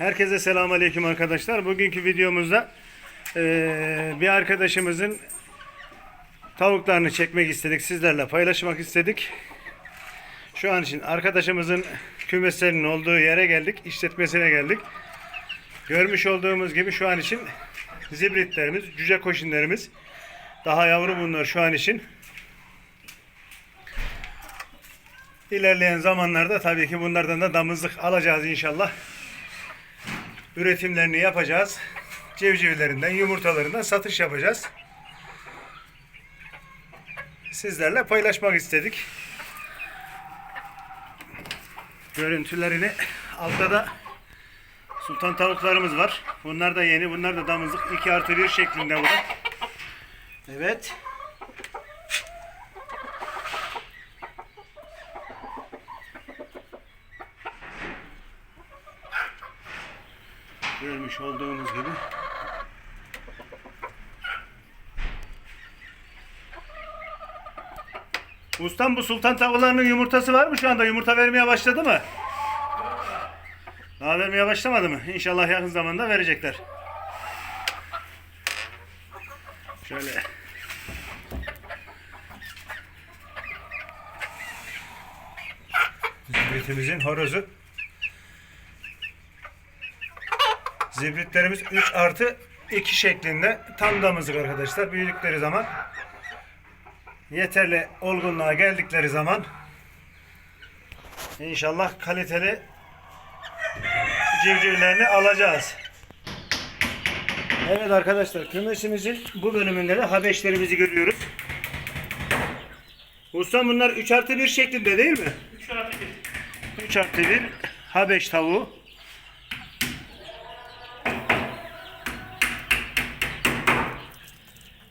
Herkese selamun aleyküm arkadaşlar. Bugünkü videomuzda eee, bir arkadaşımızın tavuklarını çekmek istedik. Sizlerle paylaşmak istedik. Şu an için arkadaşımızın kümeslerinin olduğu yere geldik. işletmesine geldik. Görmüş olduğumuz gibi şu an için zibritlerimiz, cüce koşinlerimiz daha yavru bunlar şu an için. İlerleyen zamanlarda tabii ki bunlardan da damızlık alacağız inşallah üretimlerini yapacağız. Civcivlerinden, yumurtalarından satış yapacağız. Sizlerle paylaşmak istedik. Görüntülerini altta da sultan tavuklarımız var. Bunlar da yeni. Bunlar da damızlık 2 artı 1 şeklinde bu da. Evet. Görmüş olduğunuz gibi. Ustam bu sultan tavuklarının yumurtası var mı şu anda? Yumurta vermeye başladı mı? Daha vermeye başlamadı mı? İnşallah yakın zamanda verecekler. Şöyle. Zibritimizin horozu. Zibritlerimiz 3 artı 2 şeklinde tam damızlık arkadaşlar. Büyüdükleri zaman yeterli olgunluğa geldikleri zaman inşallah kaliteli civcivlerini alacağız. Evet arkadaşlar kümesimizin bu bölümünde de habeşlerimizi görüyoruz. Ustam bunlar 3 artı 1 şeklinde değil mi? 3 artı 1. 3 artı 1 habeş tavuğu.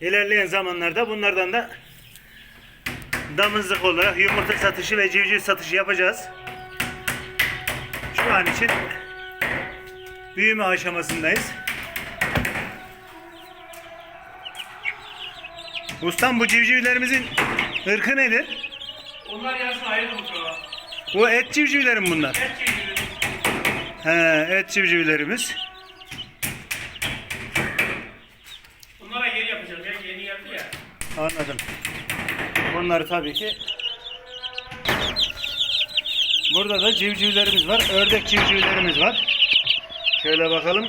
İlerleyen zamanlarda bunlardan da damızlık olarak yumurta satışı ve civciv satışı yapacağız. Şu an için büyüme aşamasındayız. Ustam bu civcivlerimizin ırkı nedir? Onlar yarısını ayrı mutfağa. Bu et civcivlerim bunlar. Et çeşidi. He, et civcivlerimiz. Bunlara yeri yapacağız. Ben yeni geldi ya. Anladım. Bunları tabii ki Burada da civcivlerimiz var. Ördek civcivlerimiz var. Şöyle bakalım.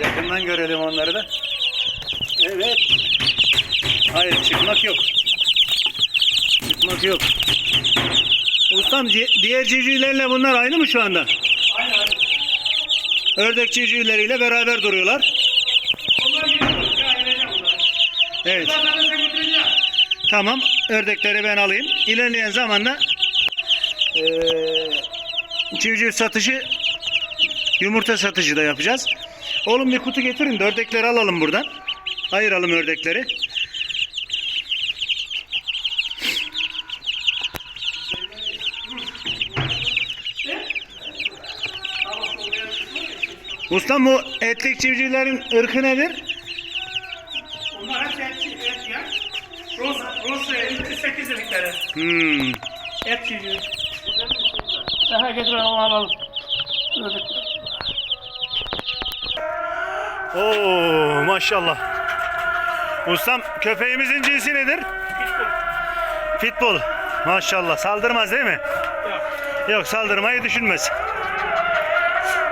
Yakından görelim onları da. Evet. Hayır çıkmak yok. Çıkmak yok. Ustam diğer civcivlerle bunlar aynı mı şu anda? Aynı aynı. Ördek civcivleriyle beraber duruyorlar. Onlar yeni olur. Ya ayıracağım bunları. Evet. Tamam. Ördekleri ben alayım. İlerleyen zamanda eee civciv satışı yumurta satışı da yapacağız. Oğlum bir kutu getirin de ördekleri alalım buradan. Ayıralım ördekleri. Ustam bu etlik civcivlerin ırkı nedir? Bunlar hepsi et, et ya. Ros, Ros 58 dedikleri. Hmm. Et çeşidi. Daha getirelim alalım. Öyle. Oo maşallah. Ustam köpeğimizin cinsi nedir? Pitbull. Maşallah. Saldırmaz değil mi? Yok. Yok saldırmayı düşünmez.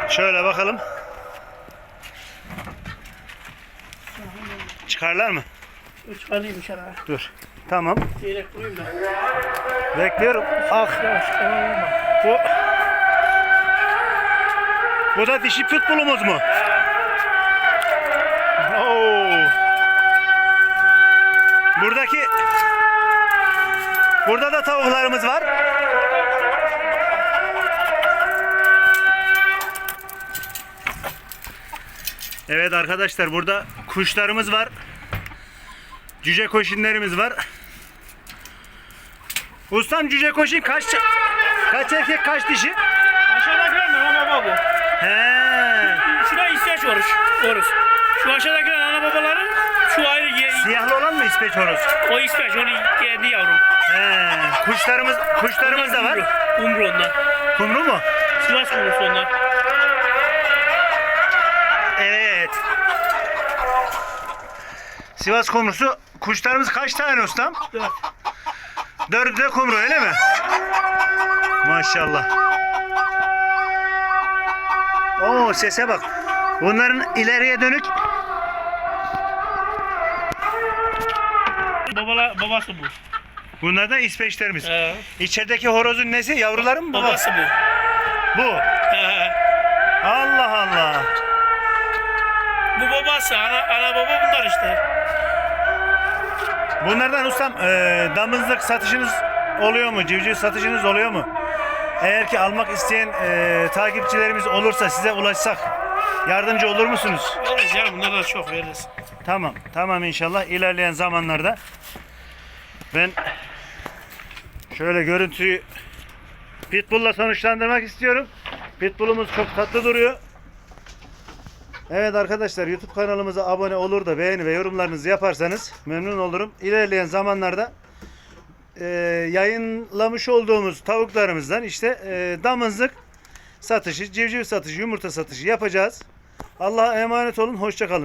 Şöyle bakalım. Çıkarlar mı? Üç alayım şuna. Dur. Tamam. Çeyrek koyayım da. Bekliyorum. Ah Yavaş yavaş. bu. Bu da dişi pitbullumuz mu? Oo. Buradaki Burada da tavuklarımız var. Evet arkadaşlar burada kuşlarımız var. Cüce koşinlerimiz var. Ustam cüce koşin kaç kaç erkek kaç dişi? Aşağıdakiler ana baba bu. He. Şuna ihtiyaç var. Oruz. Şu aşağıdakiler ana babaların şu ayrı ye, Siyahlı olan mı İsveç horoz? o ihtiyaç onu kendi yavrum. He. Kuşlarımız kuşlarımız da var. Umru onda. Kumru mu? Sivas kumrusu onlar. Evet. Sivas kumrusu. Kuşlarımız kaç tane ustam? Dört. Dördü de kumru öyle mi? Maşallah. Oo sese bak. Bunların ileriye dönük Babala, babası bu. bunlar da ispeçlerimiz. He. İçerideki horozun nesi? Yavruları mı baba? Babası bu. Bu. He. Allah Allah. Bu babası. Ana, ana baba bunlar işte. Bunlardan ustam e, damızlık satışınız oluyor mu? Civciv satışınız oluyor mu? Eğer ki almak isteyen e, takipçilerimiz olursa size ulaşsak yardımcı olur musunuz? Veririz ya bunlar da çok veririz. Tamam. Tamam inşallah ilerleyen zamanlarda ben şöyle görüntüyü Pitbull'la sonuçlandırmak istiyorum. Pitbull'umuz çok tatlı duruyor. Evet arkadaşlar YouTube kanalımıza abone olur da beğeni ve yorumlarınızı yaparsanız memnun olurum. İlerleyen zamanlarda e, yayınlamış olduğumuz tavuklarımızdan işte e, damızlık satışı, civciv satışı, yumurta satışı yapacağız. Allah'a emanet olun. Hoşça kalın.